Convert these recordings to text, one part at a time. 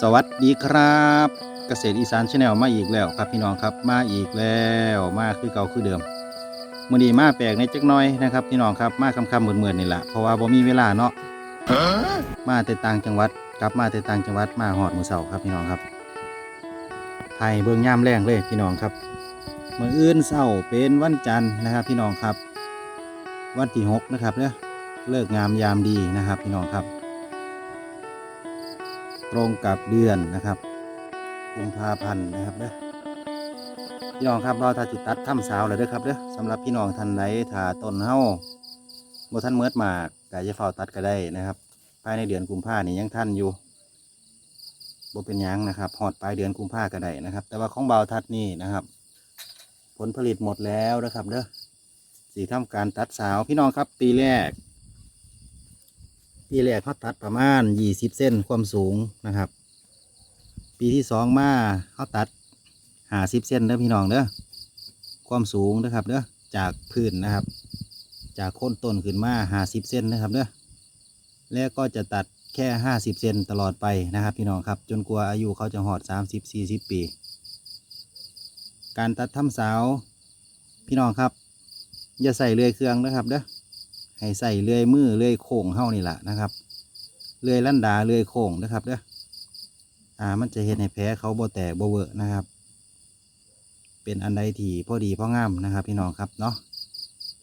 สวัสดีครับ เกษตรอีสานชาแนลมาอีกแล้วครับพี่น้องครับมาอีกแล้วมาคือเก่าคือเดิมมื่อนี้มาแปลกในจักน้อยนะครับพี่น้องครับมาคำคำเหมือนเหมือนนี่แหละเพราะว่าบ่มีเวลาเนาะมาแต่ต่างจังหวัดกลับมาแต่ต่างจังหวัดมาหอดมือเสาครับพี่น้องครับไทยเบิ่งย่ามแรงเลยพี่น้องครับมื่ออื่นเสาเป็นวันจันทร์นะครับ พี่น้องครับ วันที่หกนะครับเนี่ยเลิกงามยามดีนะครับ พี่น้องครับ ตรงกับเดือนนะครับกุมภาพันธ์นะครับเด้อพี่น้องครับเราถ้าจิตัดถ้ำสาวเลยเด้อครับเด้อสำหรับพี่น้องท่านไหนถ้าต้นเฮาบ่ท่านเมิดมากก็จะเฝ้าตัดก็ได้นะครับ ภายในเดือนกุมภานี่ยังท่านอยู่บ่เป็นยังนะครับหอดปลายเดือนกุมภาก็ได้นะครับ แต่ว่าของเบาทัดนี่นะครับ ผลผลิตหมดแล้วนะครับเด้อสีทำการตัดสาวพี่น้องครับปีแรก ปีแรกเขาตัดประมาณยี่สิบเส้นความสูงนะครับ ปีที่สองมาเขาตัดหาสิบเส้นเด้อพี่น้องเด้อความสูงนะครับเด้อจากพื้นนะครับ จากโคนต้นขึ้นมาหาสิบเส้นนะครับเด้อแล้วก็จะตัดแค่ห้าสิบเซนตลอดไปนะครับ พี่น้องครับ จนกว่าอายุเขาจะหอดสามสิบสี่สิบปี การตัดทำสาว พี่น้องครับ อย่าใส่เลื่อยเครื่องนะครับเด้อ ให้ใส่เลื่อยมือเลื่อยโค้งเฮานี่แหละนะครับ เลื่อยลั่นดาเลื่อยโค้งนะครับเด้ออ่ามันจะเห็นให้แพ้เขาโบแตกโบเวอร์นะครับ เป็นอันใดที่พอดีพองามนะครับ พี่น้องครับเนาะ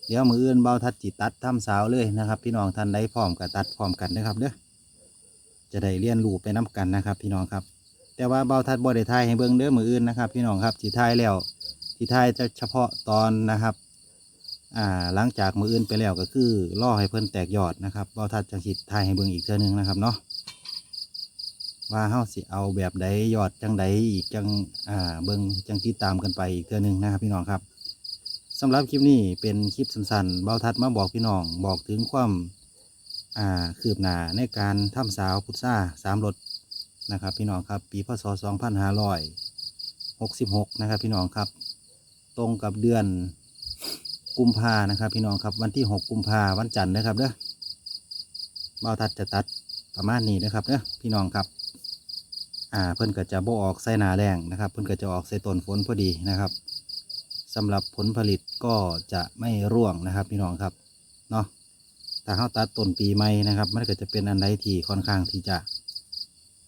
เดี๋ยวมืออื่นเบาทัดจิตตัดทำสาวเลยนะครับ พี่น้องท่านใดพร้อมกับตัดพร้อมกันนะครับเด้อจะได้เรียนรู้ไปน้กันนะครับ พี่น้องครับ แต่ว่าเบาทัดบ่ได้ทายให้เบิ่งเด้อมืออื่นนะครับ พี่น้องครับสิทายแล้วสิทายจะเฉพาะตอนนะครับ อ่าหลังจากมืออื่นไปแล้วก็คือล่อให้เพิ่นแตกยอดนะครับเบาทัดจังสิทายให้เบิ่งอีกเทื่อนึงนะครับเนาะว่าเฮาสิเอาแบบใดยอดจังใดอีกจังอ่าเบิ่งจังติดตามกันไปอีกเทื่อนึงนะครับพี่น้องครับสำหรับคลิปนี้เป็นคลิปสั้นๆเบาทัดมาบอกพี่น้องบอกถึงความอ่าคืบหน้าในการทำสาวพุทราสามรถนะครับ พี่น้องครับ ปีพศ2566 นะครับ พี่น้องครับ ตรงกับเดือน กุมภานะครับ พี่น้องครับวันที่หกกุมภาวันจันทร์นะครับเด้อเบาทัดจะตัดประมาณนี้นะครับเด้อพี่น้องครับ อ่าเพิ่นก็จะโบออกใส่หนาแรงนะครับ เพิ่นก็จะออกใส่ต้นฝนพอดีนะครับสำหรับผลผลิตก็จะไม่ร่วงนะครับ พี่น้องครับเนาะถ้าเขาตัดต้นปีใหม่นะครับ มันก็จะเป็นอันใดที่ค่อนข้างที่จะ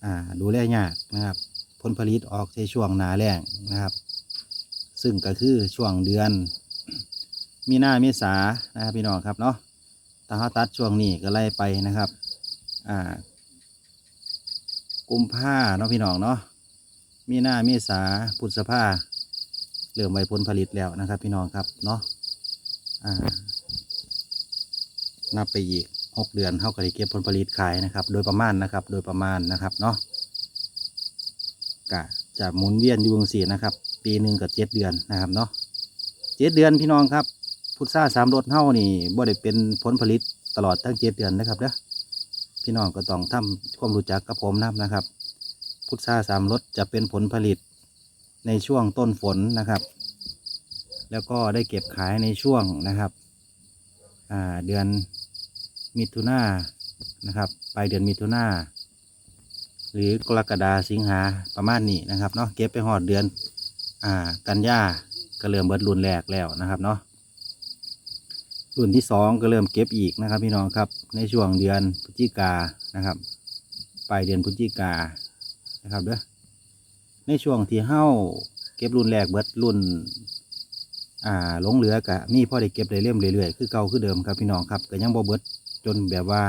อ่าดูแลยากนะครับ ผลผลิตออกในช่วงหนาแรงนะครับ ซึ่งก็คือช่วงเดือน มีหน้าเมษานะครับพี่น้องครับเนาะถ้าเขาตัดช่วงนี้ก็ไล่ไปนะครับ อ่า กุมภาเนาะพี่น้องเนาะ มีหน้าเมษาพฤษภาเริ่มไว้ผลผลิตแล้วนะครับ พี่น้องครับเนาะ อ่า นับไปอีกหกเดือนเขาก็ได้เก็บผลผลิตขายนะครับ โดยประมาณนะครับ โดยประมาณนะครับเนาะกะจะหมุนเวียนอยู่วงสีนะครับ ปีหนึ่งกับเจ็ดเดือนนะครับเนาะเจ็ดเดือนพี่น้องครับ พุทราสามรสเท่านี่บ่ได้เป็นผลผลิตตลอดทั้งเจ็ดเดือนนะครับเด้อพี่น้องก็ต้องทำความรู้จักกับผมนำนะครับ พุทราสามรสจะเป็นผลผลิตในช่วงต้นฝนนะครับ แล้วก็ได้เก็บขายในช่วงนะครับเดือนมิถุนานะครับปลายเดือนมิถุนาหรือกรกฎาสิงหาประมาณนี้นะครับเนาะเก็บไปหอดเดือนอ่ากันยาก็เริ่มเบิดรุนแรกแล้วนะครับเนาะ รุ่นที่สองก็เริ่มเก็บอีกนะครับ พี่น้องครับ ในช่วงเดือนพฤศจิกานะครับปลายเดือนพฤศจิกานะครับเด้อในช่วงที่เฮ้าเก็บรุ่นแรกเบิดรุ่น อ่าหลงเหลือกะมีพ่อได้เก็บได้เล่มเรื่อยๆคือเก่าคือเดิมครับพี่น้องครับก็ยังบ่เบิดจนแบบว่า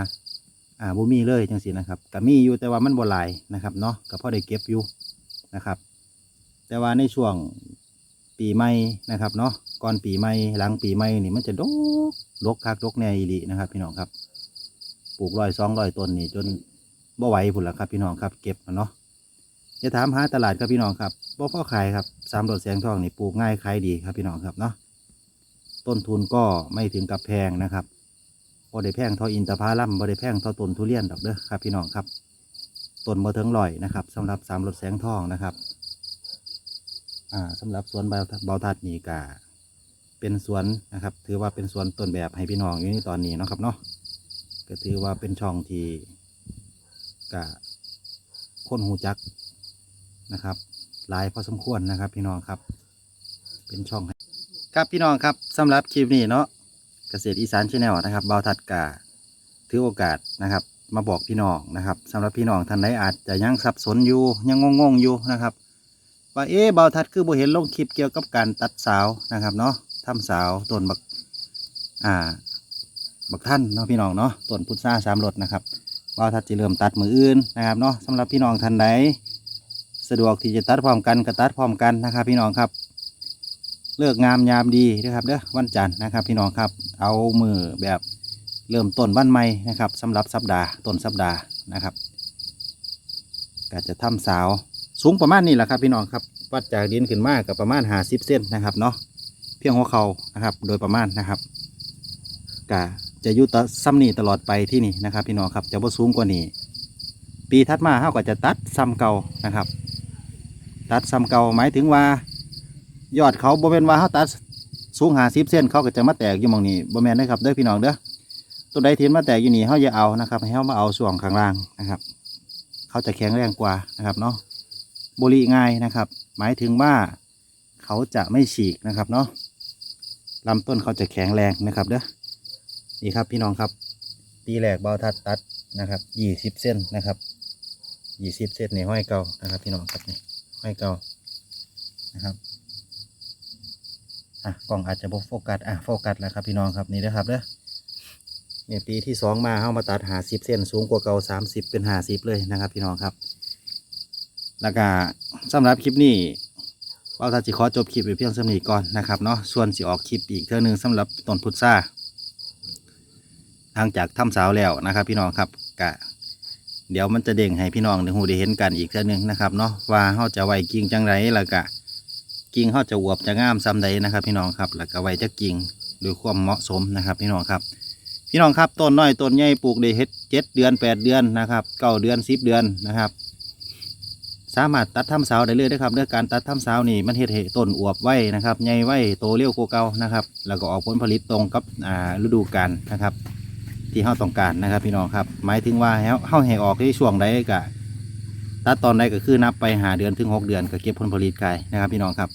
อ่าบ่มีเลยจังสินะครับก็มีอยู่แต่ว่ามันบ่หลายนะครับเนาะก็พ่อได้เก็บอยู่นะครับ แต่ว่าในช่วง ปีใหม่นะครับเนาะก่อนปีใหม่หลังปีใหม่นี่มันจะดกดกคักดกแน่อีหลีนะครับ พี่น้องครับ ปลูกร้อยสองร้อยต้นนี่จนบ่ไหวพุ่นละครับ พี่น้องครับ เก็บอะเนาะจะถามหาตลาดครับพี่น้องครับบ่พอขายครับสามรถแสงทองนี่ปลูกง่ายขายดีครับพี่น้องครับเนาะต้นทุนก็ไม่ถึงกับแพงนะครับบ่ได้แพงเท่าอินทผลัมบ่ได้แพงเท่าต้นทุเรียนดอกเด้อครับ พี่น้องครับต้นบ่ถึงร้อยนะครับสำหรับสามรถแสงทองนะครับ สำหรับสวนเบาเบาทัดนี่ก็เป็นสวนนะครับ ถือว่าเป็นสวนต้นแบบให้พี่น้องอยู่ในตอนนี้นะครับเนาะก็ถือว่าเป็นช่องที่กะคนหูจักนะครับหลายพอสมควรนะครับ พี่น้องครับ เป็นช่องครับพี่น้องครับสำหรับคลิปนี้เนาะเกษตรอีสานชาแนลนะครับเบาทัดกะถือโอกาสนะครับ มาบอกพี่น้องนะครับสำหรับพี่น้องท่านใดอาจจะยังสับสนอยู่ยังงงๆอยู่นะครับ ว่าเอ๊ะเบาทัดคือบ่เห็นลงคลิปเกี่ยวกับการตัดสาวนะครับเนาะทำสาวต้นบักอ่าบักท่านเนาะพี่น้องเนาะต้นพุทราสามรสนะครับเบาทัดจะเริ่มตัดมืออื่นนะครับเนาะสำหรับพี่น้องท่านใดสะดวกที่จะตัดพร้อมกันก็ตัดพร้อมกันนะครับ พี่น้องครับ เลิกงามยามดีนะครับเด้อวันจันทร์นะครับ พี่น้องครับ เอามือแบบเริ่มต้นวันใหม่นะครับสำหรับสัปดาห์ต้นสัปดาห์นะครับก็จะทำสาว สูงประมาณนี้แหละครับพี่น้องครับวัดจากดินขึ้นมากกับประมาณหาสิบเซนนะครับเนาะเพียงหัวเขานะครับ โดยประมาณนะครับก็จะอยุตซ้ำนี่ตลอดไปที่นี่นะครับ พี่น้องครับจะบ่สูงกว่านี้ ปีถัดมาเขาก็จะตัดซ้ำเก่านะครับ ตัดซ้ำเก่าหมายถึงว่า ยอดเขาบ่เป็นว่าเขาตัดสูงหาสิบเส้นเขาก็จะมาแตกอยู่มองนี้บ่แมนนะครับเด้อพี่น้องเด้อตัวใดเทียนมาแตกอยู่นี่เขาอย่าเอานะครับให้เขามาเอาส่วงข้างล่างนะครับ เขาจะแข็งแรงกว่านะครับเนาะ บริง่ายนะครับ หมายถึงว่าเขาจะไม่ฉีกนะครับเนาะลำต้นเขาจะแข็งแรงนะครับเด้อนี่ครับพี่น้องครับปีแรกเบาทัดตัดนะครับยี่สิบเส้นนะครับยี่สิบเส้นในห้อยเก่านะครับ พี่น้องครับนี่ห้อยเก่านะครับอะกล้องอาจจะบ่โฟกัสอะโฟกัสแล้วครับพี่น้องครับนี่นะครับเด้อเนี่ยปีที่สองมาเข้ามาตัดหาสิบเส้นสูงกว่าเก่าสามสิบเป็นหาสิบเลยนะครับ พี่น้องครับ แล้วก็สำหรับคลิปนี้เราจะขอจบคลิปไปเพียงสำนีก่อนนะครับเนาะส่วนสิออกคลิปอีกเท่านึงสำหรับต้นพุทราหลังจากทำสาวแล้วนะครับ พี่น้องครับกะเดี๋ยวมันจะเด้งให้พี่น้องในหูได้เห็นกันอีกเท่านึงนะครับเนาะว่าเขาจะไวกิ่งจังไรแล้วก็กิ่งเขาจะอวบจะงามซ้ำใดนะครับ พี่น้องครับแล้วก็ไวจะกิ่งโดยความเหมาะสมนะครับ พี่น้องครับ พี่น้องครับต้นน้อยต้นใหญ่ปลูกได้เฮ็ดเจ็ดเดือนแปดเดือนนะครับเก้าเดือนสิบเดือนนะครับ สามารถตัดทำเสาได้เลยนะครับเรื่องการตัดทำเสานี่มันเฮ็ดให้ต้นอวบไว้นะครับใหญ่ไว้โตเร็วกว่าเก่านะครับ แล้วก็ออกผลผลิตตรงกับอ่าฤดูกาลนะครับ ที่เราต้องการนะครับพี่น้องครับหมายถึงว่าเฮาเฮาให้ออกที่ช่วงใดก็ตัดตอนใดก็คือนับไปหาเดือนถึงหกเดือนก็เก็บผลผลิตไก่นะครับ พี่น้องครับ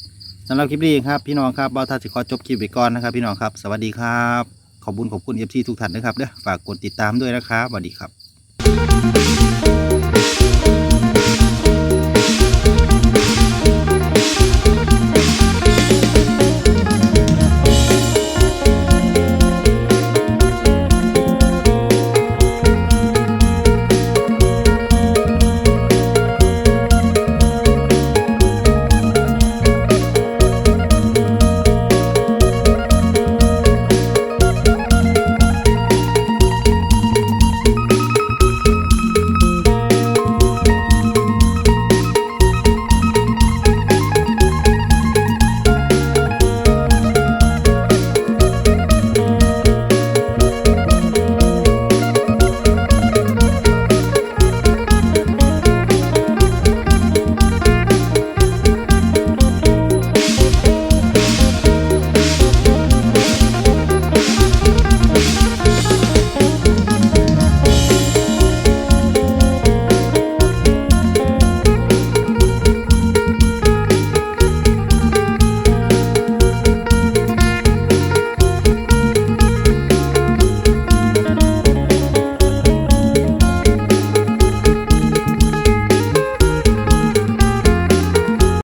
สำหรับคลิปนี้ครับพี่น้องครับเบาทัศน์สิขอจบคลิปไปก่อนนะครับพี่น้องครับ สวัสดีครับขอบคุณขอบคุณเอฟซีทุกท่านนะครับเด้อฝากกดติดตามด้วยนะครับสวัสดีครับ